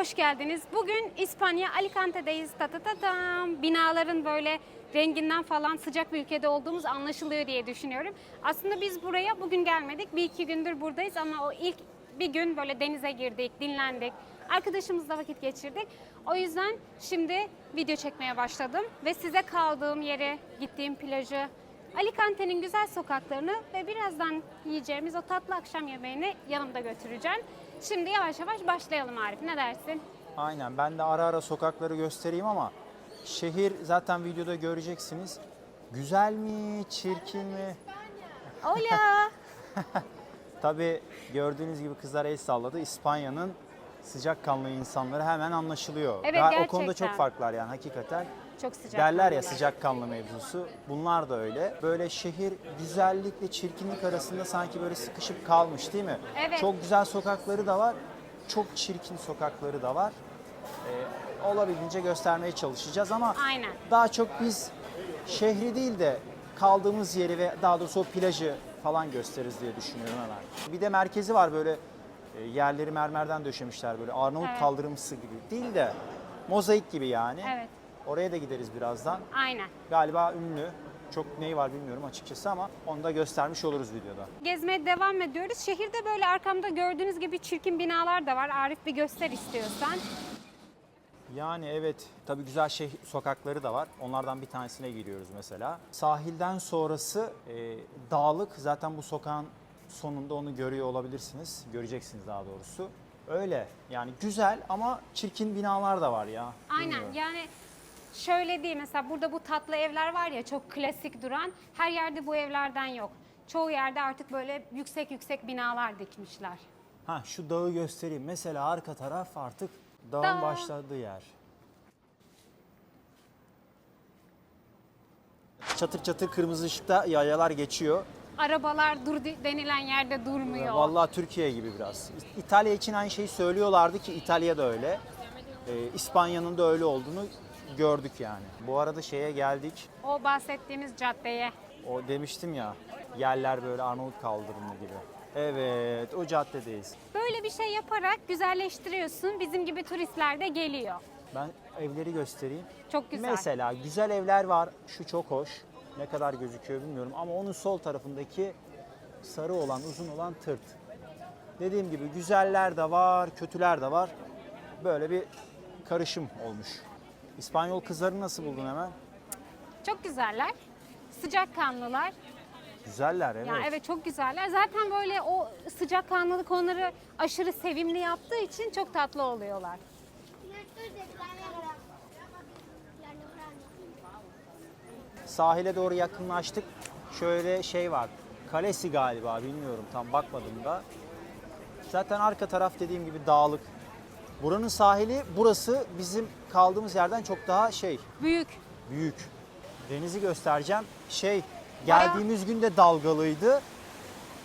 hoş geldiniz. Bugün İspanya Alicante'deyiz. Ta ta ta tam. Binaların böyle renginden falan sıcak bir ülkede olduğumuz anlaşılıyor diye düşünüyorum. Aslında biz buraya bugün gelmedik. Bir iki gündür buradayız ama o ilk bir gün böyle denize girdik, dinlendik. Arkadaşımızla vakit geçirdik. O yüzden şimdi video çekmeye başladım ve size kaldığım yeri, gittiğim plajı, Alicante'nin güzel sokaklarını ve birazdan yiyeceğimiz o tatlı akşam yemeğini yanımda götüreceğim. Şimdi yavaş yavaş başlayalım Arif. Ne dersin? Aynen ben de ara ara sokakları göstereyim ama şehir zaten videoda göreceksiniz. Güzel mi, çirkin mi? Hola. Tabii gördüğünüz gibi kızlar el salladı. İspanya'nın sıcakkanlı insanları hemen anlaşılıyor. Evet, Ga- O konuda gerçekten. çok farklar yani hakikaten. Çok sıcak. Derler ya kanlılar. sıcakkanlı mevzusu. Bunlar da öyle. Böyle şehir güzellikle çirkinlik arasında sanki böyle sıkışıp kalmış değil mi? Evet. Çok güzel sokakları da var. Çok çirkin sokakları da var. Ee, olabildiğince göstermeye çalışacağız ama Aynen. daha çok biz şehri değil de kaldığımız yeri ve daha doğrusu o plajı falan gösteririz diye düşünüyorum hemen. Bir de merkezi var böyle e, yerleri mermerden döşemişler böyle Arnavut Evet. kaldırımsı gibi değil de mozaik gibi yani. Evet. Oraya da gideriz birazdan. Aynen. Galiba ünlü. Çok neyi var bilmiyorum açıkçası ama onu da göstermiş oluruz videoda. Gezmeye devam ediyoruz. Şehirde böyle arkamda gördüğünüz gibi çirkin binalar da var. Arif bir göster istiyorsan. Yani evet tabii güzel şey sokakları da var. Onlardan bir tanesine giriyoruz mesela. Sahilden sonrası e, dağlık. Zaten bu sokağın sonunda onu görüyor olabilirsiniz. Göreceksiniz daha doğrusu. Öyle yani güzel ama çirkin binalar da var ya. Aynen Bilmiyorum. yani şöyle değil mesela burada bu tatlı evler var ya çok klasik duran. Her yerde bu evlerden yok. Çoğu yerde artık böyle yüksek yüksek binalar dikmişler. Ha şu dağı göstereyim. Mesela arka taraf artık dağın Dağ. başladığı yer. Çatır çatır kırmızı ışıkta yayalar geçiyor. Arabalar dur denilen yerde durmuyor. Vallahi Türkiye gibi biraz. İtalya için aynı şeyi söylüyorlardı ki İtalya da öyle. Ee, İspanya'nın da öyle olduğunu gördük yani. Bu arada şeye geldik. O bahsettiğimiz caddeye. O demiştim ya yerler böyle Arnavut kaldırımı gibi. Evet o caddedeyiz. Böyle bir şey yaparak güzelleştiriyorsun. Bizim gibi turistler de geliyor. Ben evleri göstereyim. Çok güzel. Mesela güzel evler var. Şu çok hoş. Ne kadar gözüküyor bilmiyorum ama onun sol tarafındaki sarı olan, uzun olan tırt. Dediğim gibi güzeller de var, kötüler de var. Böyle bir karışım olmuş. İspanyol kızları nasıl buldun hemen? Çok güzeller. Sıcakkanlılar. Güzeller evet. Ya evet çok güzeller. Zaten böyle o sıcakkanlılık onları aşırı sevimli yaptığı için çok tatlı oluyorlar. Sahile doğru yakınlaştık. Şöyle şey var. Kalesi galiba bilmiyorum tam bakmadım da. Zaten arka taraf dediğim gibi dağlık. Buranın sahili burası bizim kaldığımız yerden çok daha şey Büyük. büyük. Denizi göstereceğim. Şey geldiğimiz gün de dalgalıydı.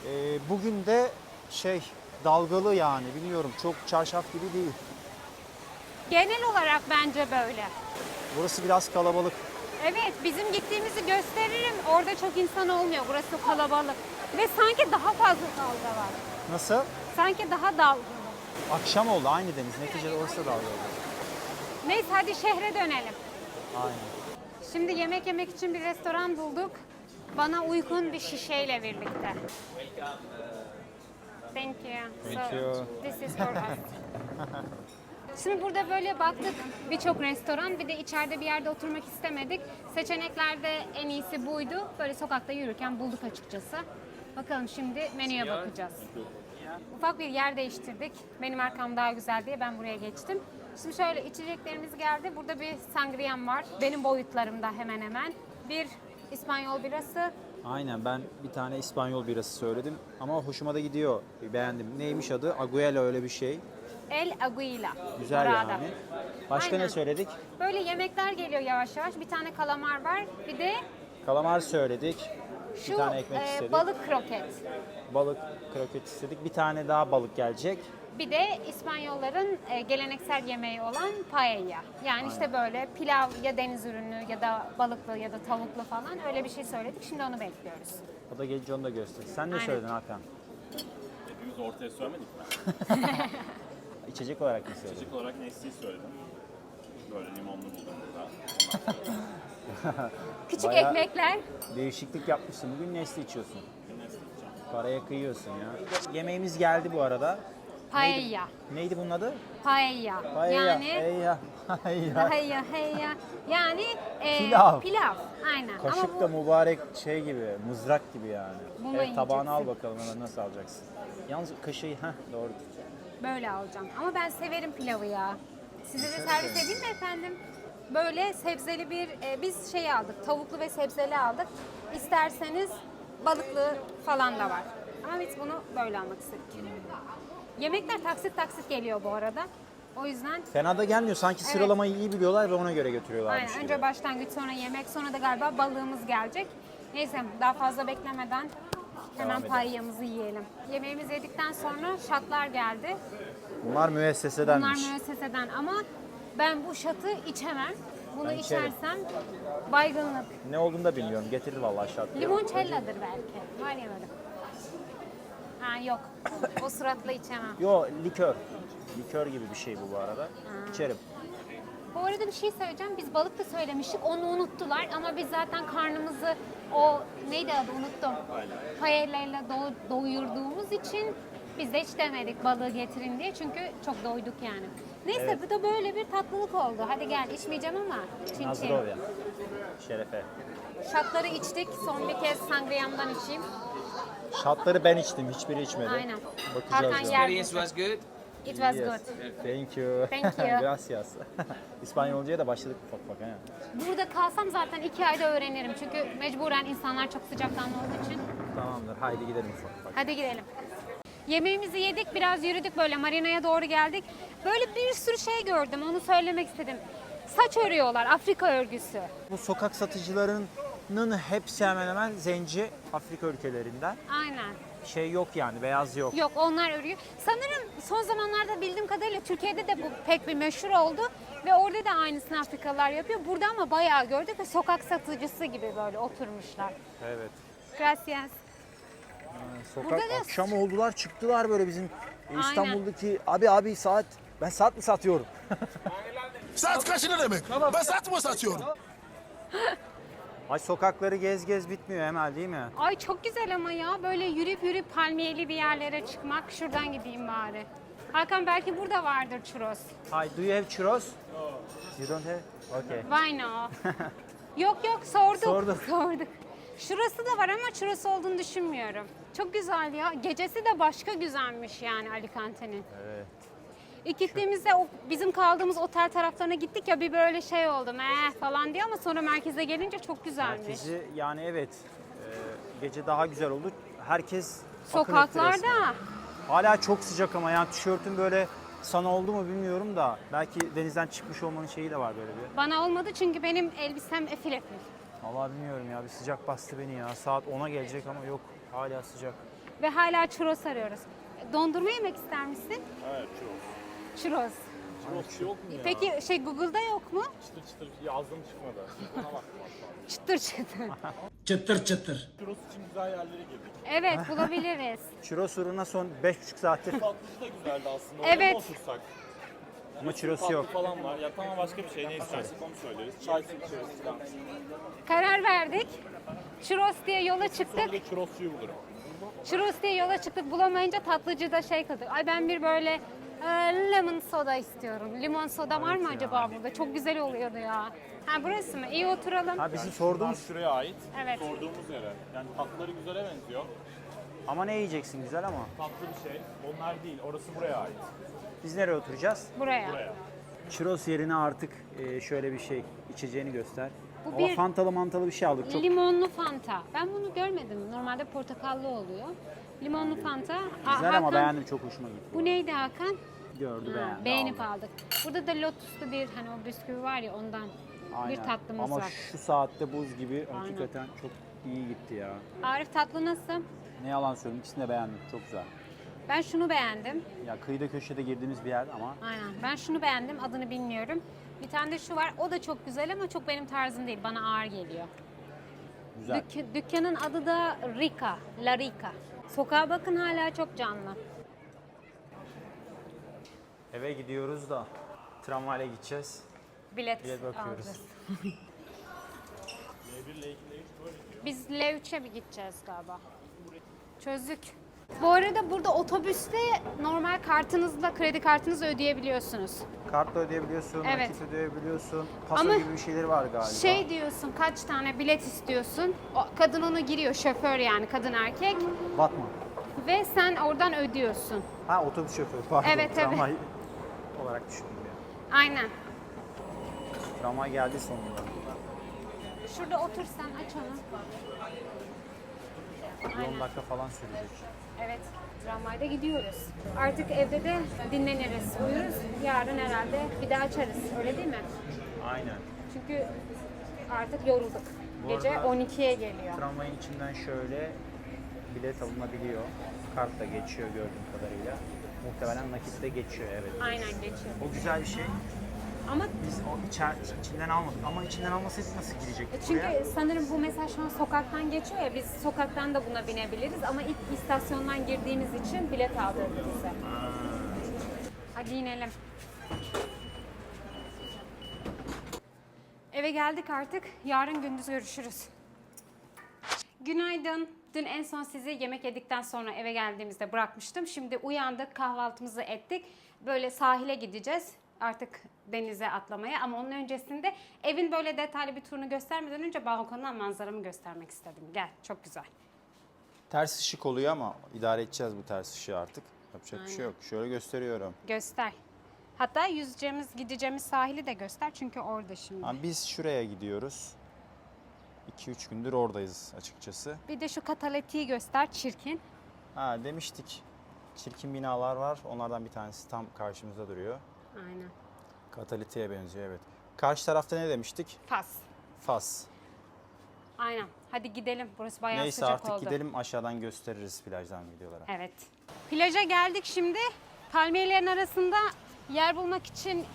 Ee, bugün de şey dalgalı yani bilmiyorum çok çarşaf gibi değil. Genel olarak bence böyle. Burası biraz kalabalık. Evet bizim gittiğimizi gösteririm. Orada çok insan olmuyor. Burası kalabalık. Ve sanki daha fazla dalga var. Nasıl? Sanki daha dalgalı. Akşam oldu aynı deniz. Neticede orası da dalgalı. Neyse hadi şehre dönelim. Aynen. Şimdi yemek yemek için bir restoran bulduk. Bana uygun bir şişeyle birlikte. Thank you. Thank So, you. This is for us. Şimdi burada böyle baktık birçok restoran bir de içeride bir yerde oturmak istemedik. Seçeneklerde en iyisi buydu. Böyle sokakta yürürken bulduk açıkçası. Bakalım şimdi menüye bakacağız. Ufak bir yer değiştirdik. Benim arkam daha güzel diye ben buraya geçtim. Şimdi şöyle içeceklerimiz geldi. Burada bir sangriam var. Benim boyutlarımda hemen hemen. Bir İspanyol birası. Aynen ben bir tane İspanyol birası söyledim ama hoşuma da gidiyor. Beğendim. Neymiş adı? Aguela öyle bir şey. El Aguila. Güzel Dorada. yani. Başka Aynen. ne söyledik? Böyle yemekler geliyor yavaş yavaş. Bir tane kalamar var. Bir de Kalamar söyledik. Şu bir tane ekmek e, istedik. balık kroket. Balık kroket istedik. Bir tane daha balık gelecek. Bir de İspanyolların e, geleneksel yemeği olan paella. Yani işte böyle pilav ya deniz ürünü ya da balıklı ya da tavuklu falan öyle bir şey söyledik. Şimdi onu bekliyoruz. O da gelince onu da göster. Sen ne Aynen. söyledin Hakan? Hepimiz ortaya söylemedik mi? İçecek olarak mı söyledin? İçecek olarak Nesli'yi söyledim. Böyle limonlu buldum burada. Küçük Bayağı- ekmekler. Değişiklik yapmışsın. Bugün Nesli içiyorsun. Paraya kıyıyorsun ya. Yemeğimiz geldi bu arada. Paella. Neydi bunun adı? Paella. Paella. Yani Eyya. Paella, heya. Yani e, Pilav. Pilav. Aynen. Kaşık Ama da bu mübarek şey gibi, mızrak gibi yani. Bunu evet, tabağını al bakalım hemen nasıl alacaksın. Yalnız kaşığı, heh doğru. böyle alacağım. Ama ben severim pilavı ya. Size de servis edeyim mi efendim? Böyle sebzeli bir, e, biz şey aldık, tavuklu ve sebzeli aldık. İsterseniz balıklı falan da var. Ama biz bunu böyle almak istedik. Yemekler taksit taksit geliyor bu arada. O yüzden Fena da gelmiyor. Sanki Evet. sıralamayı iyi biliyorlar ve ona göre götürüyorlarmış aynen, önce başlangıç sonra yemek sonra da galiba balığımız gelecek. Neyse daha fazla beklemeden hemen edelim. payyamızı yiyelim. Yemeğimizi yedikten sonra şatlar geldi. Bunlar müessesedenmiş. Bunlar müesseseden ama ben bu şatı içemem. Bunu Ben içerim. içersem baygınlık. Ne olduğunu da bilmiyorum. Getirdi vallahi şart. Limoncelladır belki. Var ya böyle. Ha yok. O suratla içemem. Yo likör. Likör gibi bir şey bu bu arada. İçerim. Bu arada bir şey söyleyeceğim. Biz balık da söylemiştik. Onu unuttular ama biz zaten karnımızı o neydi adı unuttum. Paella'yla do- doyurduğumuz için biz de hiç demedik balığı getirin diye. Çünkü çok doyduk yani. Neyse bu da böyle bir tatlılık oldu. Hadi gel içmeyeceğim ama. Çin. Nazdrovya. Şerefe. Şatları içtik. Son bir kez sangriyamdan içeyim. Şatları ben içtim. Hiçbiri içmedi. Aynen. Bakacağız Hakan. Experience was good. It was Yes. good. Thank you. Thank you. Gracias. İspanyolcaya da başladık ufak ufak. He. Burada kalsam zaten iki ayda öğrenirim. Çünkü mecburen insanlar çok sıcakkanlı olduğu için. Tamamdır. Haydi gidelim ufak ufak. Hadi gidelim. Yemeğimizi yedik, biraz yürüdük böyle marinaya doğru geldik. Böyle bir sürü şey gördüm, onu söylemek istedim. Saç örüyorlar, Afrika örgüsü. Bu sokak satıcılarının hepsi hemen hemen zenci Afrika ülkelerinden. Aynen. Şey yok yani beyaz yok. Yok onlar örüyor. Sanırım son zamanlarda bildiğim kadarıyla Türkiye'de de bu pek bir meşhur oldu. Ve orada da aynısını Afrikalılar yapıyor. Burada ama bayağı gördük ve sokak satıcısı gibi böyle oturmuşlar. Evet. Gracias. Sokak Burada da- akşam oldular çıktılar böyle bizim Aynen. İstanbul'daki abi abi saat ben saat mi satıyorum? Saat kaç ne demek? Ben saat mı satıyorum? Ay sokakları gez gez bitmiyor Emel değil mi? Ay çok güzel ama ya böyle yürüyüp yürüyüp palmiyeli bir yerlere çıkmak. Şuradan gideyim bari. Hakan belki burada vardır churros. Hi, do you have churros? You don't have? Okay. Why no? yok yok sorduk. Sorduk. Sorduk. Şurası da var ama şurası olduğunu düşünmüyorum. Çok güzel ya. Gecesi de başka güzelmiş yani Alicante'nin. Evet. İlk gittiğimizde o bizim kaldığımız otel taraflarına gittik ya bir böyle şey oldu meh falan diye ama sonra merkeze gelince çok güzelmiş. Merkezi yani evet e, gece daha güzel oldu. Herkes. Sokaklarda Hala çok sıcak ama yani tişörtün böyle sana oldu mu bilmiyorum da belki denizden çıkmış olmanın şeyi de var böyle bir. bana olmadı çünkü benim elbisem efil efil. Vallahi bilmiyorum ya bir sıcak bastı beni ya. Saat 10'a gelecek ama yok hala sıcak. Ve hala churros arıyoruz. Dondurma yemek ister misin? Evet churros. Churros. Churros yok mu ya? Peki şey Google'da yok mu? Çıtır çıtır yazdım çıkmadı. Ona baktım hatta. Çıtır çıtır. Çıtır çıtır. Churros için güzel yerlere girdik. evet bulabiliriz. Churros uğruna son 5,5 saattir Tatlıcı da güzeldi aslında. Evet. Orada mı otursak? ama churros Tatlı yok. falan var. Ya tamam başka bir şey ne istersek onu söyleriz. Çay su içeriz falan. Karar verdik. Churros diye yola çıktık. Sonra da churrosçuyu bulurum. Churros diye yola çıktık bulamayınca tatlıcıda şey kaldık. Ay ben bir böyle e, lemon soda istiyorum. Limon soda var mı acaba burada? Çok güzel oluyordu ya. Ha burası mı? İyi oturalım. Ha bizim Bunlar sorduğumuz şuraya ait. Evet. Sorduğumuz yere. Yani tatlıları güzele benziyor. ama ne yiyeceksin güzel ama. Tatlı bir şey. Onlar değil. Orası buraya ait. Biz nereye oturacağız? Buraya. Buraya. Churros yerine artık e, şöyle bir şey içeceğini göster. Bu Ama bir- fantalı mantalı bir şey aldık. Çok Limonlu Fanta. Ben bunu görmedim. Normalde portakallı oluyor. Limonlu Fanta. Aa, güzel ama beğendim çok hoşuma gitti. Bu neydi Hakan? Gördü Ha, beğendi. beğenip aldı. aldık. Burada da lotuslu bir hani o bisküvi var ya ondan bir Aynen. tatlımız Ama var. şu saatte buz gibi hakikaten çok iyi gitti ya. Arif tatlı nasıl? Ne yalan söyleyeyim ikisini de beğendim. Çok güzel. Ben şunu beğendim. Ya kıyıda köşede girdiğimiz bir yer ama Aynen. Ben şunu beğendim. Adını bilmiyorum. Bir tane de şu var. O da çok güzel ama çok benim tarzım değil. Bana ağır geliyor. güzel. Dük- dükkanın adı da Rika. La Rika. Sokağa bakın hala çok canlı. Eve gidiyoruz da tramvayla gideceğiz. Bilet, Bilet bakıyoruz. alacağız. Biz L3'e bir gideceğiz galiba. Çözdük. Bu arada burada otobüste normal kartınızla, kredi kartınızla ödeyebiliyorsunuz. Kartla ödeyebiliyorsun, Evet. nakit ödeyebiliyorsun. Paso Ama gibi bir şeyleri var galiba. Şey diyorsun, kaç tane bilet istiyorsun? O, kadın onu giriyor, şoför yani kadın erkek. Batman. Ve sen oradan ödüyorsun. Ha otobüs şoförü pardon. Evet, evet. Tramvay olarak düşündüm ya. Aynen. Tramvay geldi sonunda. Şurada otur sen, aç onu. Bir 10 dakika falan sürecek. Evet, tramvayda gidiyoruz. Artık evde de dinleniriz, uyuruz. Yarın herhalde bir daha açarız, öyle değil mi? Aynen. Çünkü artık yorulduk. Bu Gece arada- 12'ye geliyor. Tramvayın içinden şöyle bilet alınabiliyor. Kartla geçiyor gördüğüm kadarıyla. Muhtemelen nakitle geçiyor evet. Aynen geçiyor. O güzel bir şey. Ama Biz o içer, içinden almadık ama içinden almasaydık nasıl girecektik çünkü buraya? sanırım bu mesela şu an sokaktan geçiyor ya biz sokaktan da buna binebiliriz ama ilk istasyondan girdiğimiz için bilet aldırdı bize. Hadi inelim. Eve geldik artık. Yarın gündüz görüşürüz. Günaydın. Dün en son sizi yemek yedikten sonra eve geldiğimizde bırakmıştım. Şimdi uyandık, kahvaltımızı ettik. Böyle sahile gideceğiz. Artık denize atlamaya ama onun öncesinde evin böyle detaylı bir turunu göstermeden önce balkondan manzaramı göstermek istedim. Gel, çok güzel. Ters ışık oluyor ama idare edeceğiz bu ters ışığı artık. Yapacak bir şey yok. Şöyle gösteriyorum. Göster. Hatta yüzeceğimiz, gideceğimiz sahili de göster çünkü orada şimdi. Ha, biz şuraya gidiyoruz. 2-3 gündür oradayız açıkçası. Bir de şu kataletiği göster, çirkin. Ha demiştik. Çirkin binalar var. Onlardan bir tanesi tam karşımızda duruyor. Aynen. Katalitiye benziyor evet. Karşı tarafta ne demiştik? Fas. Fas. Aynen. Hadi gidelim. Burası bayağı Neyse sıcak artık oldu. gidelim aşağıdan gösteririz plajdan videolara. Evet. Plaja geldik şimdi. Palmiyelerin arasında yer bulmak için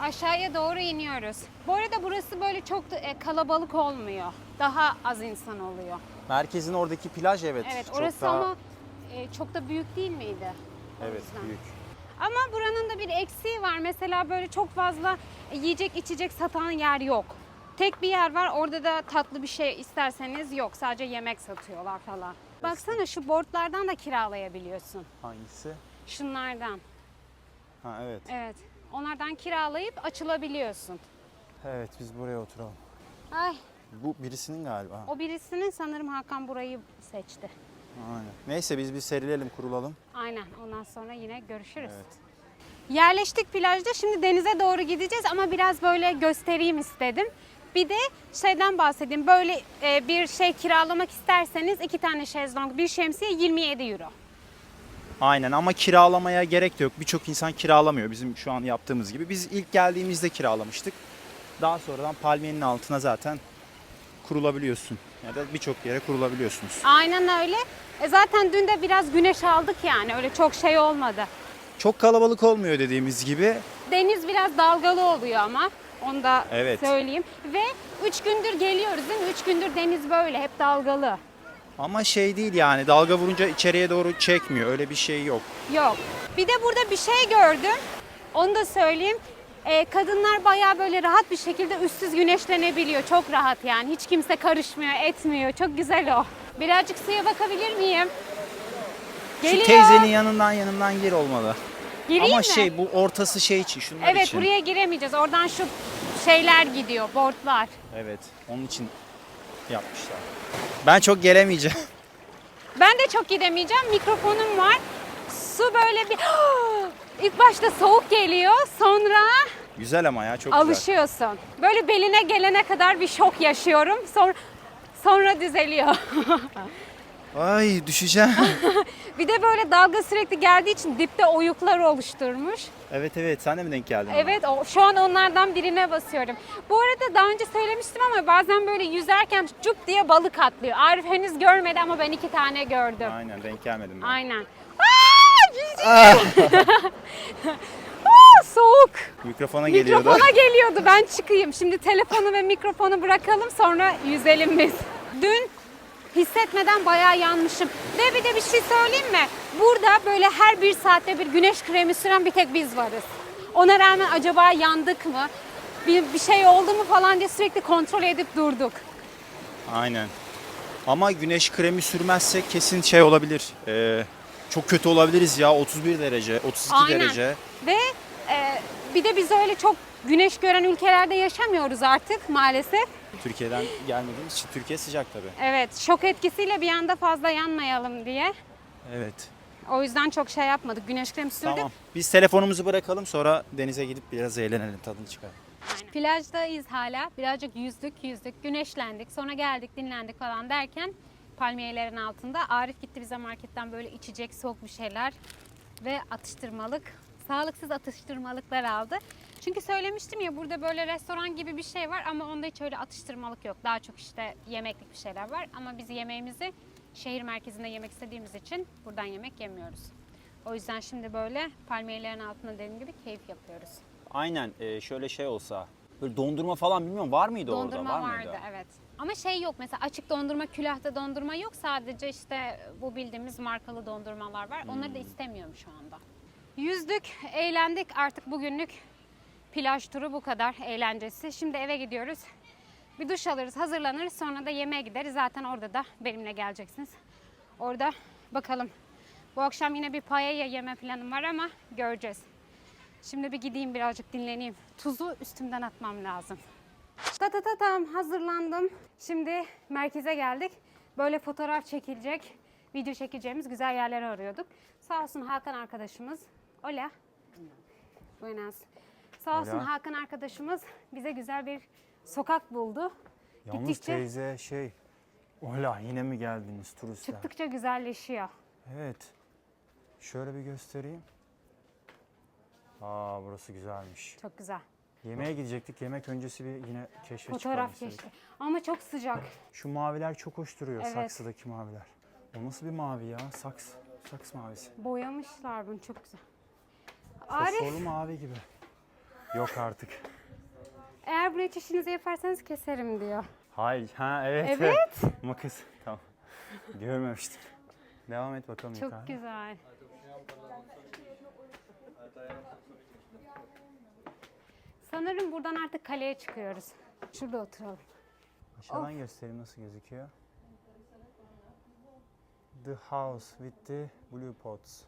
aşağıya doğru iniyoruz. Bu arada burası böyle çok da, e, kalabalık olmuyor. Daha az insan oluyor. Merkezin oradaki plaj evet. Evet, çok orası daha- ama e, çok da büyük değil miydi? Evet yüzden. büyük. Ama buranın da bir eksiği var. Mesela böyle çok fazla yiyecek içecek satan yer yok. Tek bir yer var. Orada da tatlı bir şey isterseniz yok. Sadece yemek satıyorlar falan. Baksana şu boardlardan da kiralayabiliyorsun. Hangisi? Şunlardan. Ha evet. Evet. Onlardan kiralayıp açılabiliyorsun. Evet biz buraya oturalım. Ay, Bu birisinin galiba. o birisinin sanırım Hakan burayı seçti. Aynen. Neyse biz bir serilelim kurulalım. Aynen. Ondan sonra yine görüşürüz. Evet. Yerleştik plajda. Şimdi denize doğru gideceğiz ama biraz böyle göstereyim istedim. Bir de şeyden bahsedeyim. Böyle e, bir şey kiralamak isterseniz iki tane şezlong, bir şemsiye 27 euro. Aynen ama kiralamaya gerek de yok. Birçok insan kiralamıyor bizim şu an yaptığımız gibi. Biz ilk geldiğimizde kiralamıştık. Daha sonradan palmiyenin altına zaten kurulabiliyorsun. Ya da birçok yere kurulabiliyorsunuz. Aynen öyle. E zaten dün de biraz güneş aldık yani. Öyle çok şey olmadı. Çok kalabalık olmuyor dediğimiz gibi. Deniz biraz dalgalı oluyor ama. Onu da Evet. söyleyeyim. Ve 3 gündür geliyoruz değil mi? 3 gündür deniz böyle hep dalgalı. Ama şey değil yani dalga vurunca içeriye doğru çekmiyor. Öyle bir şey yok. Yok. Bir de burada bir şey gördüm. Onu da söyleyeyim. Ee, kadınlar bayağı böyle rahat bir şekilde üstsüz güneşlenebiliyor. Çok rahat yani. Hiç kimse karışmıyor, etmiyor. Çok güzel o. Birazcık suya bakabilir miyim? Geliyor. Şu teyzenin yanından yanından gir olmalı. Gireyim Ama mi? şey bu ortası şey için şunlar Evet için. buraya giremeyeceğiz. Oradan şu şeyler gidiyor, boardlar. Evet onun için yapmışlar. Ben çok gelemeyeceğim. Ben de çok gidemeyeceğim. Mikrofonum var. Su böyle bir... İlk başta soğuk geliyor. Sonra güzel ama ya çok güzel. alışıyorsun. Böyle beline gelene kadar bir şok yaşıyorum. Sonra sonra düzeliyor. Ay düşeceğim. bir de böyle dalga sürekli geldiği için dipte oyuklar oluşturmuş. evet evet sen de mi denk geldin? ona? Evet o, şu an onlardan birine basıyorum. Bu arada daha önce söylemiştim ama bazen böyle yüzerken cup diye balık atlıyor. Arif henüz görmedi ama ben iki tane gördüm. Aynen denk gelmedim ben. Aynen. Aa. Aa, soğuk. Mikrofona geliyordu. Mikrofona geliyordu. Ben çıkayım. Şimdi telefonu ve mikrofonu bırakalım sonra yüzelim biz. Dün hissetmeden bayağı yanmışım. Ve bir de bir şey söyleyeyim mi? Burada böyle her bir saatte bir güneş kremi süren bir tek biz varız. Ona rağmen acaba yandık mı? Bir, bir şey oldu mu falan diye sürekli kontrol edip durduk. Aynen. Ama güneş kremi sürmezsek kesin şey olabilir. Ee, çok kötü olabiliriz ya 31 derece, 32 Aynen. derece. Ve e, bir de biz öyle çok güneş gören ülkelerde yaşamıyoruz artık maalesef. Türkiye'den gelmediğimiz için Türkiye sıcak tabii. Evet, şok etkisiyle bir anda fazla yanmayalım diye. Evet. O yüzden çok şey yapmadık. Güneş kremi sürdük. Tamam. Biz telefonumuzu bırakalım sonra denize gidip biraz eğlenelim, tadını çıkaralım. Aynen. Plajdayız hala. Birazcık yüzdük, yüzdük, güneşlendik. Sonra geldik, dinlendik falan derken palmiyelerin altında Arif gitti bize marketten böyle içecek, soğuk bir şeyler ve atıştırmalık, sağlıksız atıştırmalıklar aldı. Çünkü söylemiştim ya burada böyle restoran gibi bir şey var ama onda hiç öyle atıştırmalık yok. Daha çok işte yemeklik bir şeyler var ama biz yemeğimizi şehir merkezinde yemek istediğimiz için buradan yemek yemiyoruz. O yüzden şimdi böyle palmiyelerin altında dediğim gibi keyif yapıyoruz. Aynen e, şöyle şey olsa böyle dondurma falan bilmiyorum var mıydı Dondurma orada? Var vardı mıydı? evet. Ama şey yok mesela açık dondurma, külahta dondurma yok. Sadece işte bu bildiğimiz markalı dondurmalar var. Onları da Hmm. istemiyorum şu anda. Yüzdük, eğlendik. Artık bugünlük plaj turu bu kadar eğlencesi. Şimdi eve gidiyoruz. Bir duş alırız, hazırlanırız. Sonra da yemeğe gideriz. Zaten orada da benimle geleceksiniz. Orada bakalım. Bu akşam yine bir paella yeme planım var ama göreceğiz. Şimdi bir gideyim birazcık dinleneyim. Tuzu üstümden atmam lazım. Ta ta ta tam hazırlandım. Şimdi merkeze geldik. Böyle fotoğraf çekilecek, video çekeceğimiz güzel yerleri arıyorduk. Sağ olsun Hakan arkadaşımız. Hola. Buenas. Sağ olsun Hola. Hakan arkadaşımız bize güzel bir sokak buldu. Yalnız Gittikçe teyze şey, ola yine mi geldiniz turistler? çıktıkça güzelleşiyor. Evet. Şöyle bir göstereyim. Aa burası güzelmiş. Çok güzel. Yemeğe gidecektik. Yemek öncesi bir yine keşfe çıkalım Fotoğraf istedik. geçti. Ama çok sıcak. Şu maviler çok hoş duruyor. Evet. Saksıdaki maviler. O nasıl bir mavi ya? Saks. Saks mavisi. Boyamışlar bunu çok güzel. Arif Fosforlu mavi gibi. Yok artık. eğer buraya çişinizi yaparsanız keserim diyor. Hayır. Ha evet. Evet. Makas. Tamam. Görmemiştim. Devam et bakalım Çok yukarı. güzel. Sanırım buradan artık kaleye çıkıyoruz. Şurada oturalım. Aşağıdan göstereyim nasıl gözüküyor. The house with the blue pots.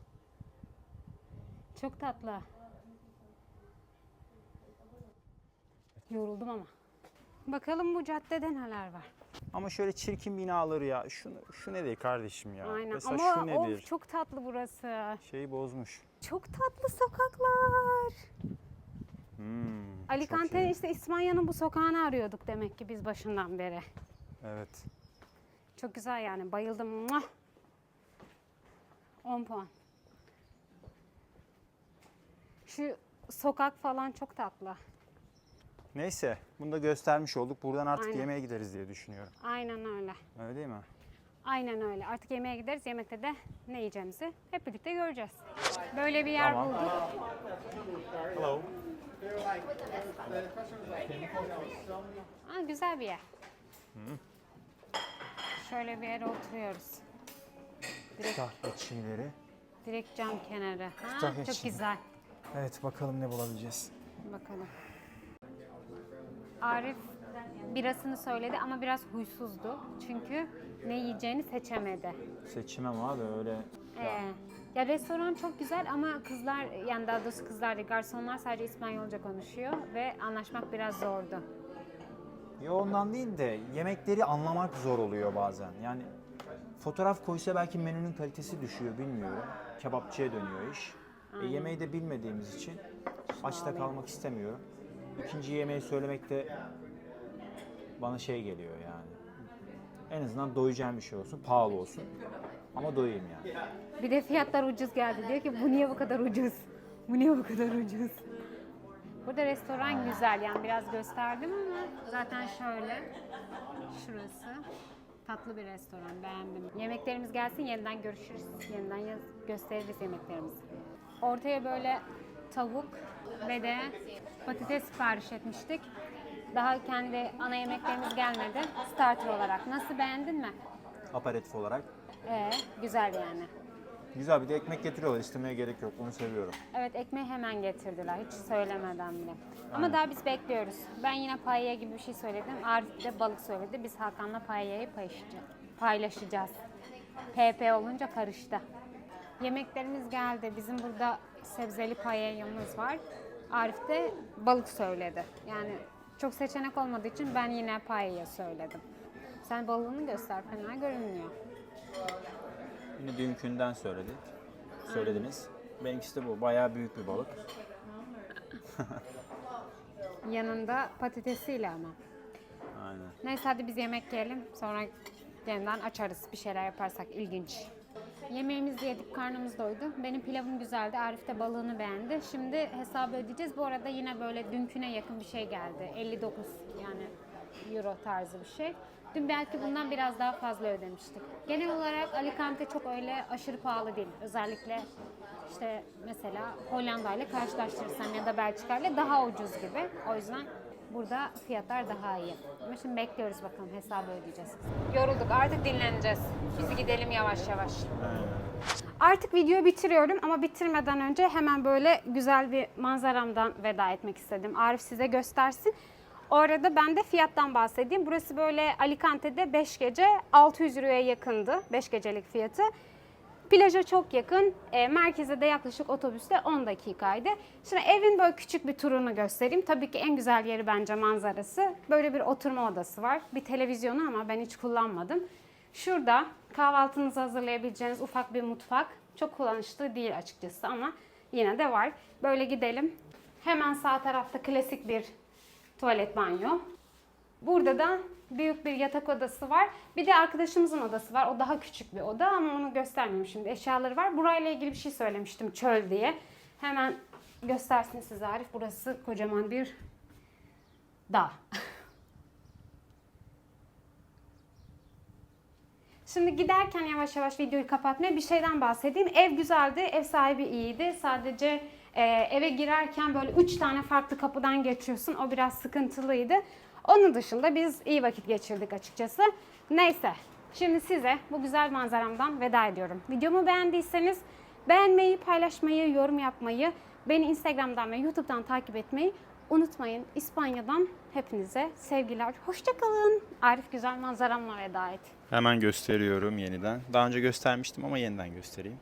Çok tatlı. Yoruldum ama. Bakalım bu caddede neler var. Ama şöyle çirkin binaları ya. Şunu, şu nedir kardeşim ya? Aynen. Mesela Ama şu nedir? of çok tatlı burası. Şeyi bozmuş. Çok tatlı sokaklar. Hmm, çok Alicante iyi. işte İspanya'nın bu sokağını arıyorduk demek ki biz başından beri. Evet. Çok güzel yani bayıldım. Muah! 10 puan. Şu sokak falan çok tatlı. Neyse bunu da göstermiş olduk. Buradan artık Aynen. yemeğe gideriz diye düşünüyorum. Aynen öyle. Öyle değil mi? Aynen öyle. Artık yemeğe gideriz. Yemekte de ne yiyeceğimizi hep birlikte göreceğiz. Böyle bir yer Tamam. bulduk. Hello. Aa, güzel bir yer. Şöyle bir yere oturuyoruz. Direkt, Kahve çiğleri. direkt cam kenarı. Ha, çok Çiğ. güzel. Evet bakalım ne bulabileceğiz. Bakalım. Arif birasını söyledi ama biraz huysuzdu. Çünkü ne yiyeceğini seçemedi. Seçimem abi öyle. Ee, ya restoran çok güzel ama kızlar yani daha doğrusu kızlar değil garsonlar sadece İspanyolca konuşuyor ve anlaşmak biraz zordu. Ya ondan değil de yemekleri anlamak zor oluyor bazen. Yani fotoğraf koysa belki menünün kalitesi düşüyor bilmiyorum. Kebapçıya dönüyor iş. E, yemeği de bilmediğimiz için açta kalmak istemiyorum. İkinci yemeği söylemek de bana şey geliyor yani. En azından doyacağım bir şey olsun, pahalı olsun. Ama doyayım yani. Bir de fiyatlar ucuz geldi. Diyor ki bu niye bu kadar ucuz? Bu niye bu kadar ucuz? Burada restoran güzel yani biraz gösterdim ama zaten şöyle şurası tatlı bir restoran beğendim. Yemeklerimiz gelsin yeniden görüşürüz. Yeniden yaz- gösteririz yemeklerimizi. Ortaya böyle tavuk ve de patates sipariş etmiştik. Daha kendi ana yemeklerimiz gelmedi. Starter olarak. Nasıl beğendin mi? aperatif olarak. Ee, güzel yani. Güzel bir de ekmek getiriyorlar. İstemeye gerek yok. Bunu seviyorum. Evet ekmeği hemen getirdiler hiç söylemeden bile. Ama daha biz bekliyoruz. Ben yine paella gibi bir şey söyledim. Arif de balık söyledi. Biz Hakan'la paella'yı paylaşacağız. PP olunca karıştı. Yemeklerimiz geldi. Bizim burada sebzeli paella'mız var. Arif de balık söyledi. Yani çok seçenek olmadığı için ben yine paella söyledim. Sen balığını göster fena görünmüyor. Yine dünkünden söyledik. Söylediniz. Benimkisi de bu. Bayağı büyük bir balık. Yanında patatesiyle ama. Aynen. Neyse hadi biz yemek yiyelim. Sonra yeniden açarız bir şeyler yaparsak ilginç. Yemeğimizi yedik, karnımız doydu. Benim pilavım güzeldi, Arif de balığını beğendi. Şimdi hesabı ödeyeceğiz. Bu arada yine böyle dünküne yakın bir şey geldi. 59 yani euro tarzı bir şey. Dün belki bundan biraz daha fazla ödemiştik. Genel olarak Alicante çok öyle aşırı pahalı değil. Özellikle işte mesela Hollanda ile karşılaştırırsan ya da Belçika ile daha ucuz gibi. O yüzden burada fiyatlar daha iyi. Ama şimdi bekliyoruz bakalım hesabı ödeyeceğiz. Yorulduk artık dinleneceğiz. Biz gidelim yavaş yavaş. Artık videoyu bitiriyorum ama bitirmeden önce hemen böyle güzel bir manzaramdan veda etmek istedim. Arif size göstersin. Orada ben de fiyattan bahsedeyim. Burası böyle Alicante'de 5 gece 600 euroya yakındı. 5 gecelik fiyatı. Plaja çok yakın. E, merkeze de yaklaşık otobüste 10 dakikaydı. Şimdi evin böyle küçük bir turunu göstereyim. Tabii ki en güzel yeri bence manzarası. Böyle bir oturma odası var. Bir televizyonu ama ben hiç kullanmadım. Şurada kahvaltınızı hazırlayabileceğiniz ufak bir mutfak. Çok kullanışlı değil açıkçası ama yine de var. Böyle gidelim. Hemen sağ tarafta klasik bir tuvalet banyo. Burada da büyük bir yatak odası var. Bir de arkadaşımızın odası var. O daha küçük bir oda ama onu göstermiyorum şimdi. Eşyaları var. Burayla ilgili bir şey söylemiştim çöl diye. Hemen göstersin size Arif. Burası kocaman bir dağ. Şimdi giderken yavaş yavaş videoyu kapatmaya bir şeyden bahsedeyim. Ev güzeldi, ev sahibi iyiydi. Sadece e, eve girerken böyle üç tane farklı kapıdan geçiyorsun. O biraz sıkıntılıydı. Onun dışında biz iyi vakit geçirdik açıkçası. Neyse, şimdi size bu güzel manzaramdan veda ediyorum. Videomu beğendiyseniz beğenmeyi, paylaşmayı, yorum yapmayı, beni Instagram'dan ve YouTube'dan takip etmeyi unutmayın. İspanya'dan hepinize sevgiler. Hoşçakalın. Arif güzel manzaramla veda et. Hemen gösteriyorum yeniden. Daha önce göstermiştim ama yeniden göstereyim.